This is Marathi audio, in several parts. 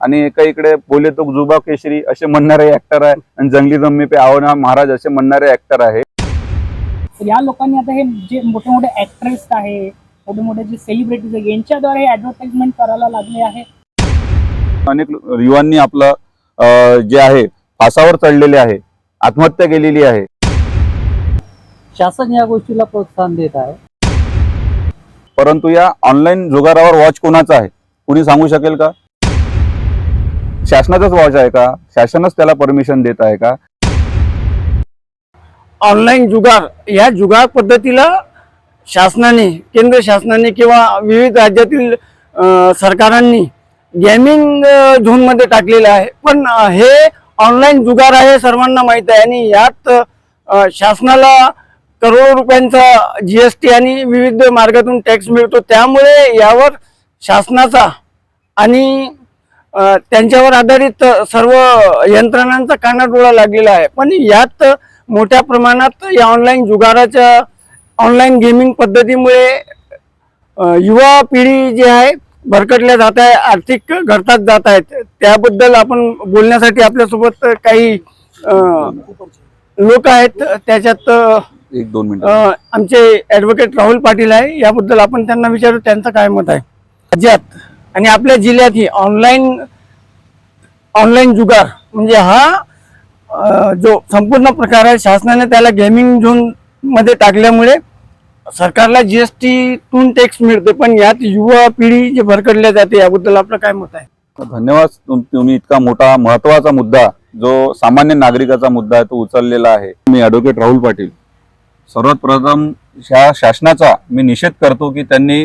आणि एका इकडे बोले तो जुबा केशरी असे म्हणणारे ऍक्टर आहे आणि जंगली जम्मी पे आवना महाराज असे म्हणणारे ऍक्टर आहे. तर या लोकांनी आता हे जे मोठे मोठे ऍक्ट्रेस आहे मोठे मोठे जे सेलिब्रिटीज आहे यांच्याद्वारे ऍडव्हर्टाइजमेंट करायला लागले आहे. अनेक युवांनी आपलं जे आहे फासावर चढलेले आहे आत्महत्या केलेली आहे. शासन या गोष्टीला प्रोत्साहन देत आहे. परंतु या ऑनलाईन जुगारावर वॉच कोणाचा आहे? कुणी सांगू शकेल का? शासनाचाच वॉच आहे का? शासनच त्याला परमिशन देत आहे का? ऑनलाईन जुगार या जुगार पद्धतीला शासनाने केंद्र शासनाने किंवा विविध राज्यातील सरकारांनी गेमिंग झोनमध्ये टाकलेलं आहे. पण हे ऑनलाईन जुगार आहे सर्वांना माहीत आहे. आणि यात शासनाला करोडो रुपयांचा जी एस टी आणि विविध मार्गातून टॅक्स मिळतो. त्यामुळे यावर शासनाचा आणि त्यांच्यावर आधारित सर्व यंत्रणांचा कानाडोळा लागलेला आहे. पण यात मोठ्या प्रमाणात या ऑनलाईन जुगाराच्या ऑनलाईन गेमिंग पद्धतीमुळे युवा पिढी जी आहे भरकटल्या जात आहे आर्थिक घरतात जात आहेत. त्याबद्दल आपण बोलण्यासाठी आपल्यासोबत काही लोक आहेत. त्याच्यात एक दोन मिनिट. आमचे ॲडव्होकेट राहुल पाटील आहे. याबद्दल आपण त्यांना विचारू. त्यांचं काय मत आहे? राज्यात आणि आपल्या जिल्ह्यातही ऑनलाईन ऑनलाईन जुगार म्हणजे हा जो संपूर्ण प्रकार आहे शासनाने त्याला गेमिंग झोनमध्ये टाकल्यामुळे सरकारला जीएसटीतून टॅक्स मिळते. पण यात युवा पिढी जे भरकडल्या जाते याबद्दल आपलं काय मत आहे? धन्यवाद. तुम- तुम्ही इतका मोठा महत्त्वाचा मुद्दा जो सामान्य नागरिकाचा मुद्दा आहे तो उचललेला आहे. मी ॲडव्होकेट राहुल पाटील. सर्वात प्रथम ह्या शासनाचा मी निषेध करतो की त्यांनी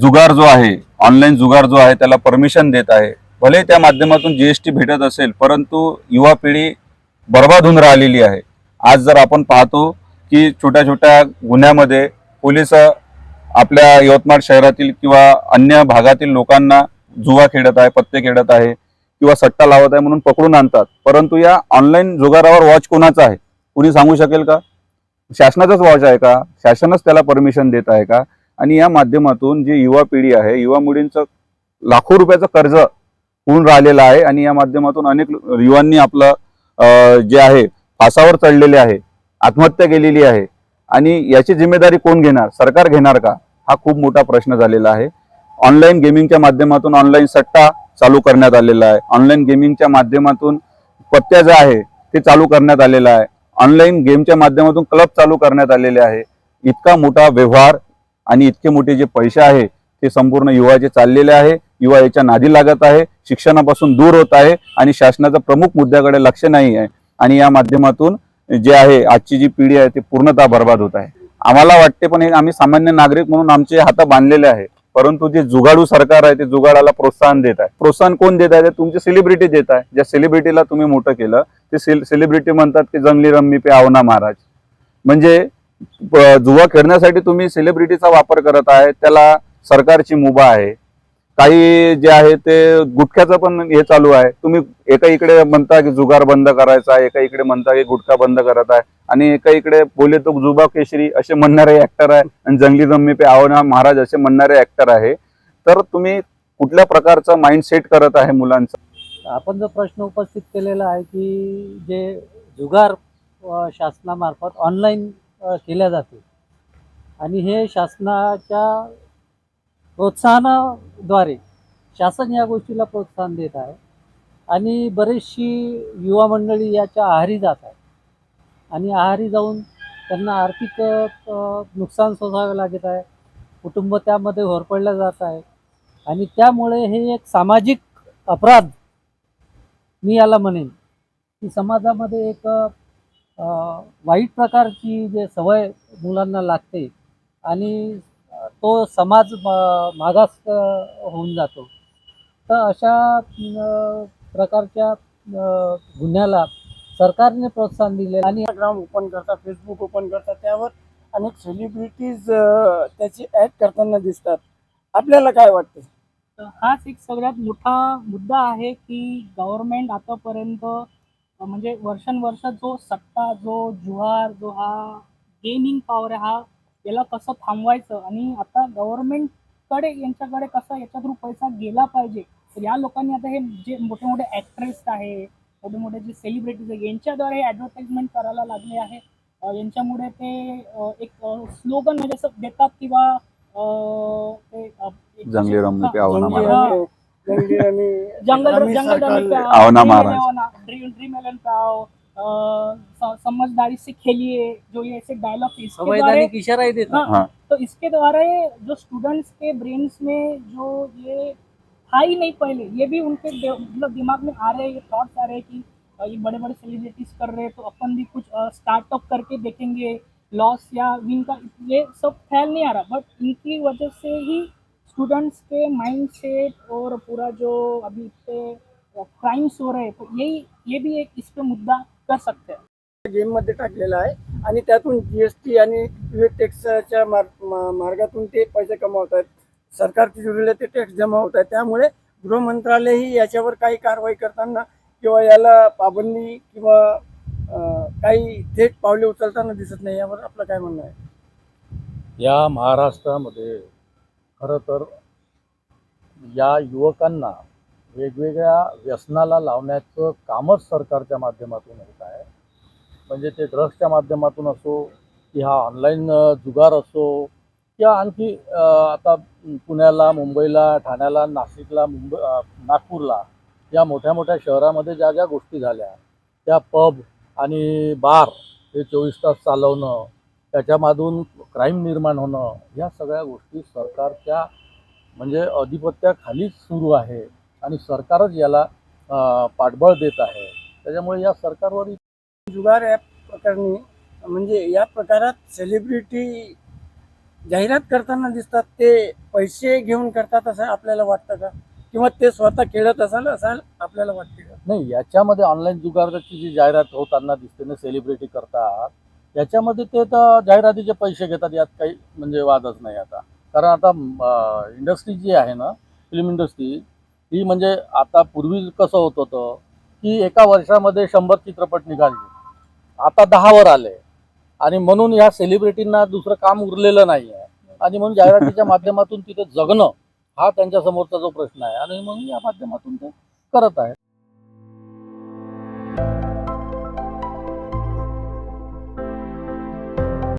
जुगार जो आहे ऑनलाईन जुगार जो आहे त्याला परमिशन देत आहे. भले त्या माध्यमातून जीएसटी भेटत असेल परंतु युवा पिढी बर्बाद होऊन राहिलेली आहे. आज जर आपण पाहतो की छोट्या छोट्या गुन्ह्यामध्ये पोलीस आपल्या यवतमाळ शहरातील किंवा अन्य भागातील लोकांना जुवा खेळत आहे पत्ते खेळत आहे किंवा सट्टा लावत आहे म्हणून पकडून आणतात. परंतु या ऑनलाईन जुगारावर वॉच कोणाचा आहे? कुणी सांगू शकेल का? शासनाचाच वॉच आहे का? शासनच त्याला परमिशन देत आहे का? आणि या माध्यमातून जी युवा पिढी आहे युवा मुलींचं लाखो रुपयाचं कर्ज होऊन राहिलेलं आहे आणि या माध्यमातून अनेक युवांनी आपलं जे आहे फासावर चढलेले आहे आत्महत्या केलेली आहे. आणि याची जिम्मेदारी कोण घेणार? सरकार घेणार का? हा खूप मोठा प्रश्न झालेला आहे. ऑनलाईन गेमिंगच्या माध्यमातून ऑनलाईन सट्टा चालू करण्यात आलेला आहे. ऑनलाईन गेमिंगच्या माध्यमातून पत्त्या ज्या आहे ते चालू करण्यात आलेलं आहे. ऑनलाईन गेमच्या माध्यमातून क्लब चालू करण्यात आलेले आहे. इतका मोठा व्यवहार आणि इतके मोठे जे पैसे आहे ते संपूर्ण युवाचे चाललेले आहे. युवा याच्या नादी लागत आहे. शिक्षणापासून दूर होत आहे आणि शासनाचा प्रमुख मुद्द्याकडे लक्ष नाही आहे. आणि या माध्यमातून जे आहे आजची जी पिढी आहे ती पूर्णतः बर्बाद होत आहे. आम्हाला वाटते पण हे आम्ही सामान्य नागरिक म्हणून आमचे हात बांधलेले आहे. परंतु जे जुगाडू सरकार आहे ते जुगाडाला प्रोत्साहन देत आहे. प्रोत्साहन कोण देत आहे? तुमची सेलिब्रिटी देत आहे. ज्या सेलिब्रिटीला तुम्ही मोठं केलं ते सेलिब्रिटी म्हणतात की जंगली रम्मी पे आवना महाराज. म्हणजे जुवा खेळण्यासाठी तुम्ही सेलिब्रिटीचा वापर करत आहे त्याला सरकारची मुभा आहे. काही जे आहे ते गुटख्याचं पण हे चालू आहे. तुम्ही एका इकडे म्हणता की जुगार बंद करायचा आहे एका इकडे म्हणता की गुटखा बंद करत आहे. आणि एका इकडे बोले तो जुबा केशरी असे म्हणणारे ऍक्टर आहे आणि जंगली जम्मी पे आवना महाराज असे म्हणणारे ऍक्टर आहे. तर तुम्ही कुठल्या प्रकारचा माइंड सेट करत आहे मुलांचा? आपण जो प्रश्न उपस्थित केलेला आहे की जे जुगार शासनामार्फत ऑनलाईन केल्या जाते. आणि हे शासनाच्या प्रोत्साहनाद्वारे शासन या गोष्टीला प्रोत्साहन देत आहे. आणि बरीचशी युवा मंडळी याच्या आहारी जात आहे आणि आहारी जाऊन त्यांना आर्थिक नुकसान सोसावे लागत आहे. कुटुंब त्यामध्ये होरपडलं जात आहे. आणि त्यामुळे हे एक सामाजिक अपराध मी याला म्हणेन. की समाजामध्ये एक वाईट प्रकारची जे सवय मुलांना लागते आणि तो समाज मागास होऊन जातो. तर अशा प्रकारच्या गुन्ह्याला सरकारने प्रोत्साहन दिले आणि इंस्टाग्राम ओपन करतात फेसबुक ओपन करतात त्यावर अनेक सेलिब्रिटीज त्याची ऍड करताना दिसतात. आपल्याला काय वाटतं हाच एक सगळ्यात मोठा मुद्दा आहे की गव्हर्नमेंट आतापर्यंत म्हणजे वर्षानुवर्ष जो सट्टा जो जुहार जो हा गेमिंग पॉवर आहे हा याला कसं थांबवायचं? आणि आता गव्हर्नमेंटकडे यांच्याकडे कसं याच्या थ्रू पैसा गेला पाहिजे? तर या लोकांनी आता हे जे मोठे मोठे ॲक्ट्रेस आहे मोठे मोठे जे सेलिब्रिटीज आहे यांच्याद्वारे ॲडव्हर्टाइजमेंट करायला लागले आहे. यांच्यामुळे ते एक स्लोगन म्हणजे असं देतात किंवा ते जंगली हा, महाराज. ड्रीम ड्रीम एलन पाओ अ, स- समझदारी से खेलिए जो ये ऐसे डायलॉग इसके द्वारे संवैधानिक इशाराही देतात हाँ, तो इसके द्वारा ये जो स्टूडेंट्स के ब्रेन्स में जो ये था ही नहीं पहले ये भी उनके दे- मतलब दिमाग में आ रहे हैं ये थॉट्स आ रहे हैं कि अ, ये बड़े बड़े सेलिब्रिटीज कर रहे हैं तो अपन भी कुछ स्टार्टअप करके देखेंगे लॉस या विन का ये सब ख्याल नहीं आ रहा बट इनकी वजह से ही स्टूडेंट्स के माइंड सेट और पूरा जो अभी पे क्राइम्स हो रहे हैं तो यही ये भी एक इस पे मुद्दा कर सकते हैं। गेममध्ये टाकलेला आहे आणि त्यातून जीएसटी आणि विविध टॅक्सच्या मार्गातून ते पैसे कमावत आहेत सरकार तिजोरीला ते टॅक्स जमा होत आहे त्यामुळे गृह मंत्रालयही याच्यावर काही कारवाई करताना किंवा याला पाबंदी किंवा काही थेट पावले उचलताना दिसत नाही यावर आपलं काय म्हणणं आहे? या महाराष्ट्रामध्ये खरं तर या युवकांना वेगवेगळ्या व्यसनाला लावण्याचं कामच सरकारच्या माध्यमातून होत आहे. म्हणजे ते ड्रग्सच्या माध्यमातून असो की हा ऑनलाईन जुगार असो किंवा आणखी आता पुण्याला मुंबईला ठाण्याला नाशिकला मुंबई नागपूरला या मोठ्या मोठ्या शहरामध्ये ज्या ज्या गोष्टी झाल्या त्या पब आणि बार हे चोवीस तास चालवणं त्याच्यामधून क्राईम निर्माण होणं या सगळ्या गोष्टी सरकारच्या म्हणजे अधिपत्याखालीच सुरू आहे. आणि सरकारच याला पाठबळ देत आहे. त्याच्यामुळे या सरकारवर जुगार या प्रकरणी म्हणजे या प्रकारात सेलिब्रिटी जाहिरात करताना दिसतात ते पैसे घेऊन करतात असं आपल्याला वाटतं का? किंवा ते स्वतः खेळत असाल असाल आपल्याला वाटते का? नाही याच्यामध्ये ऑनलाईन जुगाराची जी जाहिरात होताना दिसते ना सेलिब्रिटी करतात याच्यामध्ये ते तर जाहिरातीचे पैसे घेतात यात काही म्हणजे वादच नाही आता. कारण आता इंडस्ट्री जी आहे ना फिल्म इंडस्ट्री ही म्हणजे आता पूर्वी कसं होत होतं की एका वर्षामध्ये शंभर चित्रपट निघाले. आता दहावर आले. आणि म्हणून या सेलिब्रिटींना दुसरं काम उरलेलं नाही आहे. आणि म्हणून जाहिरातीच्या माध्यमातून तिथे जगणं हा त्यांच्या समोरचा जो प्रश्न आहे. आणि म्हणून या माध्यमातून ते करत आहे